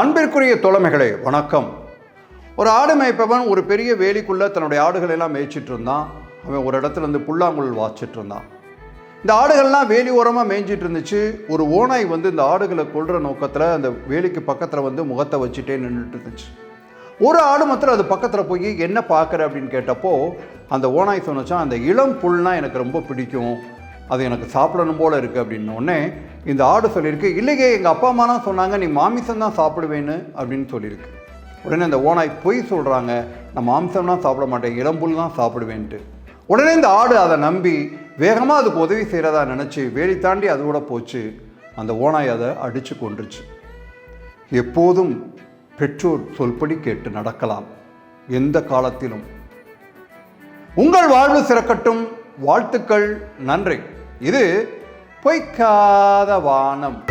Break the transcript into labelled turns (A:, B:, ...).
A: அன்பிற்குரிய தோழமைகளே வணக்கம். ஒரு ஆடு மேய்ப்பவன் ஒரு பெரிய வேலிக்குள்ளே தன்னுடைய ஆடுகளை எல்லாம் மேய்ச்சிட்டு இருந்தான். அவன் ஒரு இடத்துல இருந்து புல்லாங்குழல் வாச்சிட்டு இருந்தான். இந்த ஆடுகள்லாம் வேலி ஓரமாக மேய்ஞ்சிட்டு இருந்துச்சு. ஒரு ஓனாய் வந்து இந்த ஆடுகளை கொள்கிற நோக்கத்தில் அந்த வேலிக்கு பக்கத்தில் வந்து முகத்தை வச்சுட்டே நின்றுட்டு இருந்துச்சு. ஒரு ஆடு மாத்திரம் அது பக்கத்தில் போய் என்ன பார்க்குற அப்படின்னு கேட்டப்போ அந்த ஓனாய் சொன்னச்சான் அந்த இளம் புல்னால் எனக்கு ரொம்ப பிடிக்கும். அது எனக்கு சாப்பிடணும் போல் இருக்குது அப்படின்ன இந்த ஆடு சொல்லியிருக்கு இல்லையே எங்கள் அப்பா அம்மா தான் சொன்னாங்க நீ மாமிசம் தான் சாப்பிடுவேன்னு அப்படின்னு சொல்லியிருக்கு. உடனே அந்த ஓனாய் பொய் சொல்கிறாங்க நான் மாம்சம்லாம் சாப்பிட மாட்டேன் இளம்புல் தான் சாப்பிடுவேன்ட்டு. உடனே இந்த ஆடு அதை நம்பி வேகமாக அதுக்கு உதவி செய்கிறதா நினச்சி வேலி தாண்டி அதோட போச்சு. அந்த ஓனாய் அதை அடித்து கொண்டுருச்சு எப்போதும் பெற்றோர் சொல்படி கேட்டு நடக்கலாம் எந்த காலத்திலும். உங்கள் வாழ்வு சிறக்கட்டும். வாழ்த்துக்கள் நன்றி. இது பொய்க்காத வானம்.